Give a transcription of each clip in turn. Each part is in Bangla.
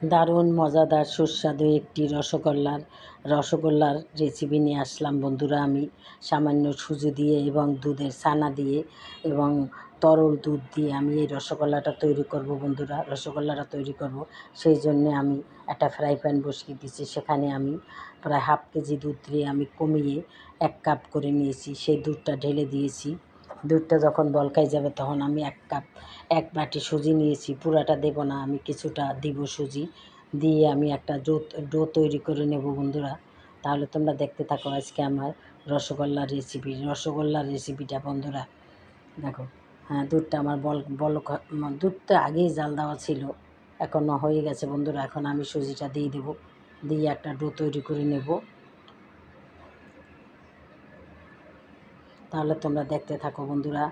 দারুণ, মজাদার, সুস্বাদু একটি রসগোল্লার রসগোল্লার রেসিপি নিয়ে আসলাম বন্ধুরা আমি। সামান্য সুজি দিয়ে এবং দুধের ছানা দিয়ে এবং তরল দুধ দিয়ে আমি এই রসগোল্লাটা তৈরি করব বন্ধুরা, রসগোল্লাটা তৈরি করব। সেই জন্যে আমি একটা ফ্রাই প্যান বসিয়ে দিয়েছি, সেখানে আমি প্রায় হাফ কেজি দুধ দিয়ে আমি কমিয়ে এক কাপ করে নিয়েছি। সেই দুধটা ঢেলে দিয়েছি। দুধটা যখন বল বলকাই যাবে, তখন আমি এক কাপ, এক বাটি সুজি নিয়েছি। পুরাটা দেবো না, আমি কিছুটা দিব সুজি। দিয়ে আমি একটা ডো ডো তৈরি করে নেব বন্ধুরা। তাহলে তোমরা দেখতে থাকো আজকে আমার রসগোল্লার রেসিপি রসগোল্লার রেসিপিটা বন্ধুরা, দেখো। হ্যাঁ দুধটা আমার বল বল দুধটা আগেই জাল দেওয়া ছিল। এখনও হয়ে গেছে বন্ধুরা, এখন আমি সুজিটা দিয়ে দেবো। দিয়ে একটা ডো তৈরি করে নেব। তাহলে তোমরা দেখতে থাকো বন্ধুরা।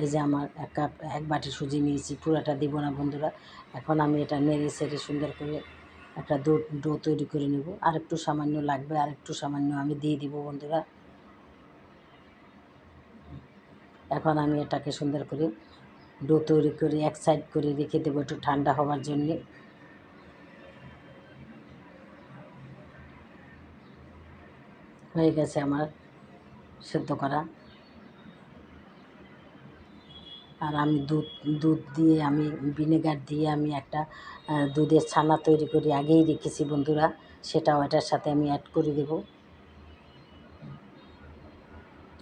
এই যে আমার এক কাপ, এক বাটি সুজি নিয়েছি, পুরাটা দিব না বন্ধুরা। এখন আমি এটা নেড়ে সেড়ে সুন্দর করে একটা ডো ডো তৈরি করে নেব। আর একটু সামান্য লাগবে, আর একটু সামান্য আমি দিয়ে দিব বন্ধুরা। এখন আমি এটাকে সুন্দর করে ডো তৈরি করে এক সাইড করে রেখে দেবো একটু ঠান্ডা হওয়ার জন্যে। হয়ে গেছে আমার সেদ্ধ করা। আর আমি দুধ দুধ দিয়ে আমি ভিনেগার দিয়ে আমি একটা দুধের ছানা তৈরি করে, আগেই রেখেছি বন্ধুরা। সেটাও এটার সাথে আমি অ্যাড করে দেব।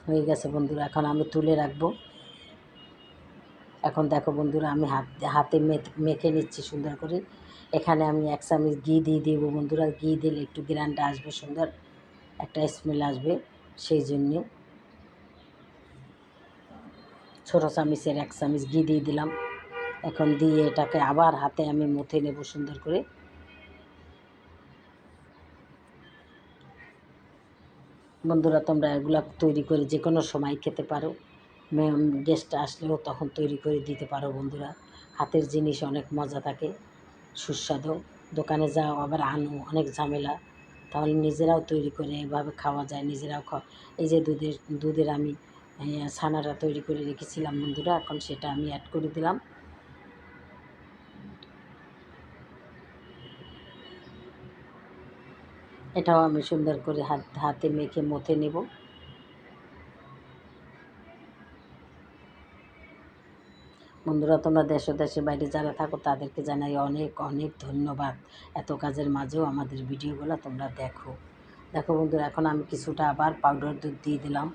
হয়ে গেছে বন্ধুরা, এখন আমি তুলে রাখব। এখন দেখো বন্ধুরা, আমি হাত, হাতে মেখে নিচ্ছি সুন্দর করে। এখানে আমি এক চামচ ঘি দিয়ে দেবো বন্ধুরা। ঘি দিলে একটু গ্রানটা আসবে সুন্দর, একটা স্মেল আসবে। সেই জন্যে ছোটো চামিচের এক চামিচ ঘি দিয়ে দিলাম। এখন দিয়ে এটাকে আবার হাতে আমি মুথে নেব সুন্দর করে। বন্ধুরা, তোমরা এগুলা তৈরি করে যে কোনো সময় খেতে পারো। গেস্ট আসলেও তখন তৈরি করে দিতে পারো বন্ধুরা। হাতের জিনিস অনেক মজা থাকে, সুস্বাদু। দোকানে যাও, আবার আনো, অনেক ঝামেলা। তাহলে নিজেরাও তৈরি করে এভাবে খাওয়া যায়, নিজেরাও খাওয়া এই যে দুধের দুধের আমি ছানাটা তৈরি করে রেখেছিলাম বন্ধুরা, এখন সেটা আমি অ্যাড করে দিলাম। এটাও আমি সুন্দর করে হাত, হাতে মেখে মথে নেব। বন্ধুরা, তোমরা দেশ ও দেশের বাইরে যারা থাকো, তাদেরকে জানাই অনেক অনেক ধন্যবাদ। এত কাজের মাঝেও আমাদের ভিডিওগুলো তোমরা দেখো। দেখো বন্ধুরা, এখন আমি কিছুটা আবার পাউডার দুধ দিয়ে দিলাম।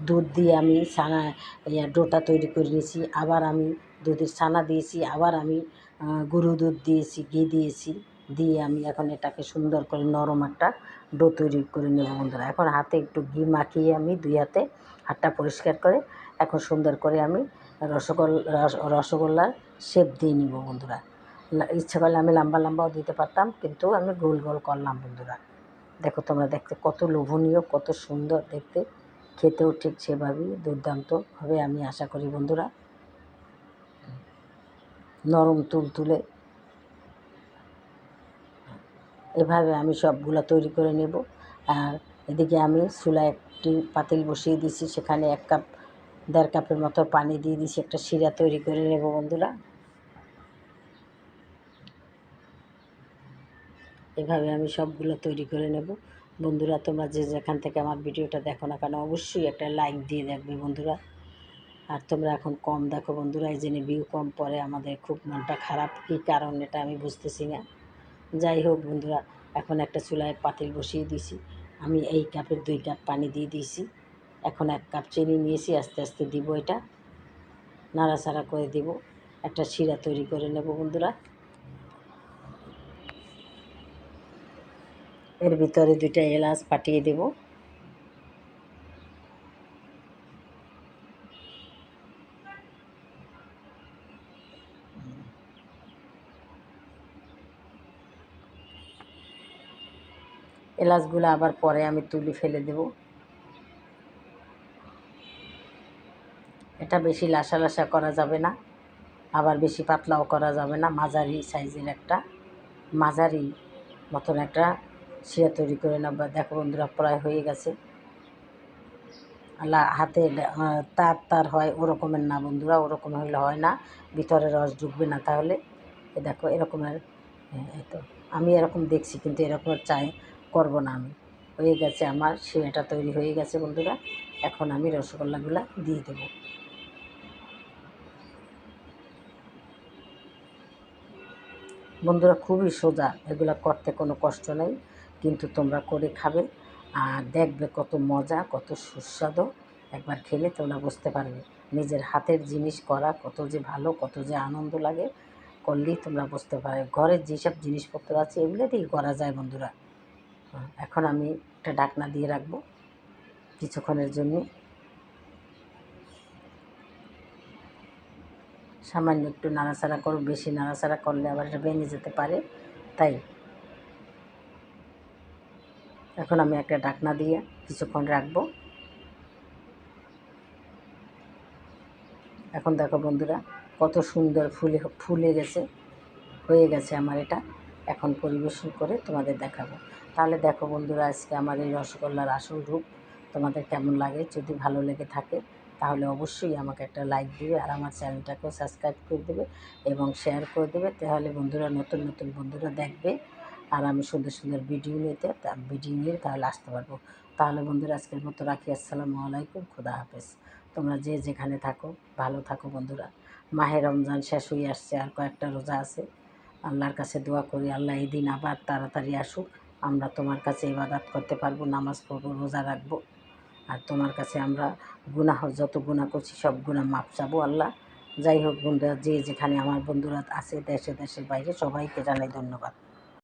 দুধ দিয়ে আমি ছানা, ইয়া, ডোটা তৈরি করে নিয়েছি। আবার আমি দুধের ছানা দিয়েছি, আবার আমি গরু দুধ দিয়েছি, ঘি দিয়েছি। দিয়ে আমি এখন এটাকে সুন্দর করে নরম একটা ডো তৈরি করে নেব বন্ধুরা। এখন হাতে একটু ঘি মাখিয়ে আমি দুই হাতে হাতটা পরিষ্কার করে এখন সুন্দর করে আমি রসগোল্লা রসগোল্লার শেপ দিয়ে নিব বন্ধুরা। ইচ্ছে করলে আমি লম্বা লম্বাও দিতে পারতাম, কিন্তু আমি গোল গোল করলাম বন্ধুরা। দেখো তোমরা দেখতে কত লোভনীয়, কত সুন্দর দেখতে। খেতেও ঠিক সেভাবেই দুর্দান্ত হবে আমি আশা করি বন্ধুরা। নরম তুল তুলে এভাবে আমি সবগুলো তৈরি করে নেব। আর এদিকে আমি চুলায় একটি পাতিল বসিয়ে দিয়েছি, সেখানে এক কাপ দেড় কাপের মতো পানি দিয়ে দিয়েছি একটা শিরা তৈরি করে নেব বন্ধুরা। এভাবে আমি সবগুলো তৈরি করে নেব। বন্ধুরা, তোমরা যে যেখান থেকে আমার ভিডিওটা দেখো না কেন, অবশ্যই একটা লাইক দিয়ে দেখবে বন্ধুরা। আর তোমরা এখন কম দেখো বন্ধুরা, এই জন্য ভিউ কম পরে আমাদের খুব মনটা খারাপ। কী কারণ এটা আমি বুঝতেছি না। যাই হোক বন্ধুরা, এখন একটা চুলায় পাতিল বসিয়ে দিয়েছি আমি এই কাপের দুই কাপ পানি দিয়ে দিয়েছি এখন এক কাপ চিনি নিয়েছি, আস্তে আস্তে দিব এটা। নাড়াচাড়া করে দিব। একটা শিরা তৈরি করে নেব বন্ধুরা। এর ভিতরে দুইটা এলাচ পাঠিয়ে দেব। এলাচগুলো আবার পরে আমি তুলে ফেলে দেব। এটা বেশি লাসা লাসা করা যাবে না, আবার বেশি পাতলাও করা যাবে না, মাঝারি সাইজের একটা, মাঝারি মতন একটা শিয়া তৈরি করে নেব দেখো বন্ধুরা, প্রায় হয়ে গেছে। হাতে তার তার হয় ওরকমের না বন্ধুরা, ওরকম হলে হয় না, ভিতরে রস ঢুকবে না তাহলে। এ দেখো, এরকমের হ্যাঁ এই তো, আমি এরকম দেখছি, কিন্তু এরকম চাই, করব না আমি। হয়ে গেছে আমার, শিরাটা তৈরি হয়ে গেছে বন্ধুরা, এখন আমি রসগোল্লাগুলো দিয়ে দেবো। বন্ধুরা খুবই সোজা এগুলো করতে কোনো কষ্ট নেই কিন্তু তোমরা করে খাবে আর দেখবে কত মজা কত সুস্বাদু। একবার খেলে তোমরা বুঝতে পারবে নিজের হাতের জিনিস করা কত যে ভালো কত যে আনন্দ লাগে করলেই তোমরা বুঝতে পারবে। ঘরের যেসব জিনিসপত্র আছে এগুলো দিয়েই করা যায় বন্ধুরা। হ্যাঁ, এখন আমি একটা ডাকনা দিয়ে রাখব কিছুক্ষণের জন্য। সামান্য একটু নাড়াচাড়া করো বেশি নাড়াচাড়া করলে আবার এটা ভেঙে যেতে পারে। তাই এখন আমি একটা ডাকনা দিয়ে কিছুক্ষণ রাখব। এখন দেখো বন্ধুরা, কত সুন্দর ফুলে ফুলে গেছে, হয়ে গেছে আমার এটা। এখন পরিবেশন করে তোমাদের দেখাবো। তাহলে দেখো বন্ধুরা, আজকে আমার এই রসগোল্লার আসল রূপ তোমাদের কেমন লাগে? যদি ভালো লেগে থাকে তাহলে অবশ্যই আমাকে একটা লাইক দিবে আর আমার চ্যানেলটাকেও সাবস্ক্রাইব করে দেবে এবং শেয়ার করে দেবে। তাহলে বন্ধুরা নতুন নতুন বন্ধুরা দেখবে আর আমি সুন্দর সুন্দর ভিডিও নিতে ভিডিও নিয়ে তাহলে আসতে পারব। তাহলে বন্ধুরা আজকের মতো রাখি। আসসালামু আলাইকুম। খুদা হাফেজ। তোমরা যে যেখানে থাকো, ভালো থাকো বন্ধুরা। মাহে রমজান শেষ হয়ে আসছে, আর কয়েকটা রোজা আছে। আল্লাহর কাছে দোয়া করি, আল্লাহ এই দিন আবার তাড়াতাড়ি আসুক। আমরা তোমার কাছে ইবাদত করতে পারব, নামাজ পড়ব, রোজা রাখব। আর তোমার কাছে আমরা গুনাহ, যত গুণা করছি সব গুণা মাপ চাবো, আল্লাহ। যাই হোক বন্ধুরা, যে যেখানে আমার বন্ধুরা আছে দেশে দেশের বাইরে সবাইকে জানাই ধন্যবাদ।